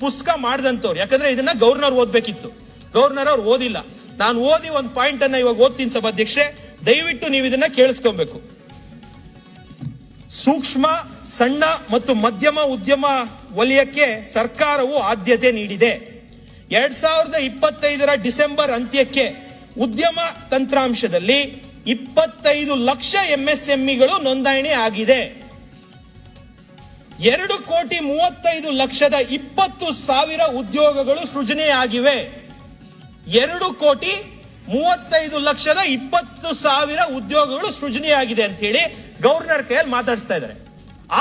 ಪುಸ್ತಕ ಮಾಡಿದಂಥವ್ರು. ಯಾಕಂದ್ರೆ ಇದನ್ನ ಗವರ್ನರ್ ಓದ್ಬೇಕಿತ್ತು. ಗವರ್ನರ್ ಅವ್ರು ಓದಿಲ್ಲ. ನಾನು ಓದಿ ಒಂದು ಪಾಯಿಂಟ್ ಅನ್ನ ಇವಾಗ ಓದ್ತೀನಿ ಸಭಾಧ್ಯಕ್ಷರೇ. ದಯವಿಟ್ಟು ನೀವು ಇದನ್ನ ಕೇಳಿಸ್ಕೊಬೇಕು. ಸೂಕ್ಷ್ಮ, ಸಣ್ಣ ಮತ್ತು ಮಧ್ಯಮ ಉದ್ಯಮ ವಲಯಕ್ಕೆ ಸರ್ಕಾರವು ಆದ್ಯತೆ ನೀಡಿದೆ. ಎರಡ್ ಸಾವಿರದ ಇಪ್ಪತ್ತೈದರ ಡಿಸೆಂಬರ್ ಅಂತ್ಯಕ್ಕೆ ಉದ್ಯಮ ತಂತ್ರಾಂಶದಲ್ಲಿ ಇಪ್ಪತ್ತೈದು ಲಕ್ಷ ಎಂಎಸ್ಎಂಇಗಳು ನೋಂದಣಿ ಆಗಿದೆ. ಎರಡು ಕೋಟಿ ಮೂವತ್ತೈದು ಲಕ್ಷದ ಇಪ್ಪತ್ತು ಸಾವಿರ ಉದ್ಯೋಗಗಳು ಸೃಜನೆಯಾಗಿವೆ. ಎರಡು ಕೋಟಿ ಮೂವತ್ತೈದು ಲಕ್ಷದ ಇಪ್ಪತ್ತು ಸಾವಿರ ಉದ್ಯೋಗಗಳು ಸೃಜನೆಯಾಗಿದೆ ಅಂತ ಹೇಳಿ ಗವರ್ನರ್ ಕೈಯಲ್ಲಿ ಮಾತಾಡಿಸ್ತಾ ಇದ್ದಾರೆ.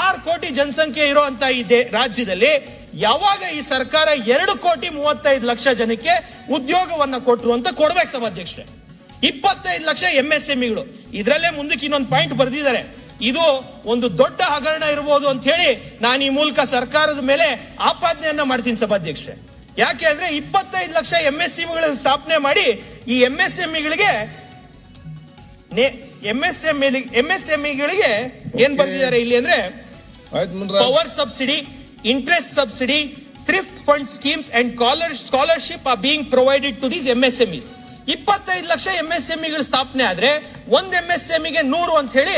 ಆರು ಕೋಟಿ ಜನಸಂಖ್ಯೆ ಇರುವಂತ ಈ ರಾಜ್ಯದಲ್ಲಿ ಯಾವಾಗ ಈ ಸರ್ಕಾರ ಎರಡು ಕೋಟಿ ಮೂವತ್ತೈದು ಲಕ್ಷ ಜನಕ್ಕೆ ಉದ್ಯೋಗವನ್ನ ಕೊಟ್ಟರು ಅಂತ ಕೊಡ್ಬೇಕು ಸಭಾಧ್ಯಕ್ಷರೇ. ಇಪ್ಪತ್ತೈದು ಲಕ್ಷ ಎಂ ಎಸ್ ಎಂಇಗಳು ಇದರಲ್ಲೇ ಮುಂದಕ್ಕೆ ಇನ್ನೊಂದು ಪಾಯಿಂಟ್ ಬರೆದಿದ್ದಾರೆ. ಇದು ಒಂದು ದೊಡ್ಡ ಹಗರಣ ಇರಬಹುದು ಅಂತ ಹೇಳಿ ನಾನು ಈ ಮೂಲಕ ಸರ್ಕಾರದ ಮೇಲೆ ಆಪಾದನೆಯನ್ನ ಮಾಡ್ತೀನಿ ಸಭಾಧ್ಯಕ್ಷೆ ಯಾಕೆ ಅಂದ್ರೆ ಇಪ್ಪತ್ತೈದು ಲಕ್ಷ ಎಂ ಎಸ್ ಎಂಗಳನ್ನು ಸ್ಥಾಪನೆ ಮಾಡಿ ಈ ಎಂ ಎಸ್ ಎಂಇಗಳಿಗೆ ಎಂ ಎಸ್ ಎಂಇಗಳಿಗೆ ಏನ್ ಬರ್ದಿದ್ದಾರೆ ಇಲ್ಲಿ ಅಂದ್ರೆ power subsidy interest subsidy thrift fund schemes and scholar scholarship are being provided to these M S MEs ಇಪ್ಪತ್ತೈದು ಲಕ್ಷ ಎಂ ಎಸ್ ಎಂಇಗಳು ಸ್ಥಾಪನೆ ಆದ್ರೆ ಒಂದ್ ಎಂ ಎಸ್ ಎಂಇಗೆ ನೂರು ಅಂತ ಹೇಳಿ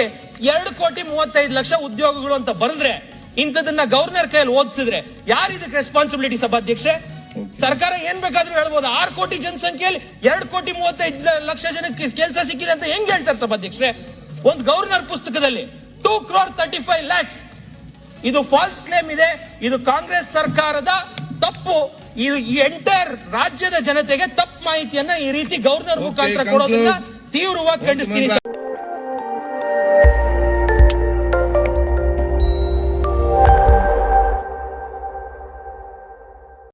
ಎರಡು ಕೋಟಿ ಮೂವತ್ತೈದು ಲಕ್ಷ ಉದ್ಯೋಗಗಳು ಅಂತ ಬರೆದ್ರೆ ಇಂಥದನ್ನ ಗವರ್ನರ್ ಕೈಯಲ್ಲಿ ಓದಿಸಿದ್ರೆ ಯಾರು ಇದಕ್ಕೆ ರೆಸ್ಪಾನ್ಸಿಬಿಲಿಟಿ ಸಭಾಧ್ಯಕ್ಷೆ ಸರ್ಕಾರ ಏನ್ ಬೇಕಾದ್ರೂ ಹೇಳ್ಬೋದು. ಆರು ಕೋಟಿ ಜನಸಂಖ್ಯೆಯಲ್ಲಿ ಎರಡು ಕೋಟಿ ಮೂವತ್ತೈದು ಲಕ್ಷ ಜನಕ್ಕೆ ಕೆಲಸ ಸಿಕ್ಕಿದೆ ಅಂತ ಹೆಂಗ್ ಹೇಳ್ತಾರೆ ಸಭಾಧ್ಯಕ್ಷೆ ಒಂದು ಗವರ್ನರ್ ಪುಸ್ತಕದಲ್ಲಿ two crore thirty five lakhs ಇದು ಫಾಲ್ಸ್ ಕ್ಲೇಮ್ ಇದೆ. ಇದು ಕಾಂಗ್ರೆಸ್ ಸರ್ಕಾರದ ತಪ್ಪು. ಇದು ಈ ಎಂಟೈರ್ ರಾಜ್ಯದ ಜನತೆಗೆ ತಪ್ಪು ಮಾಹಿತಿಯನ್ನ ಈ ರೀತಿ ಗವರ್ನರ್ ಮುಖಾಂತರ. ಕೊಡೋದನ್ನ ತೀವ್ರವಾಗಿ ಖಂಡಿಸ್ತೀನಿ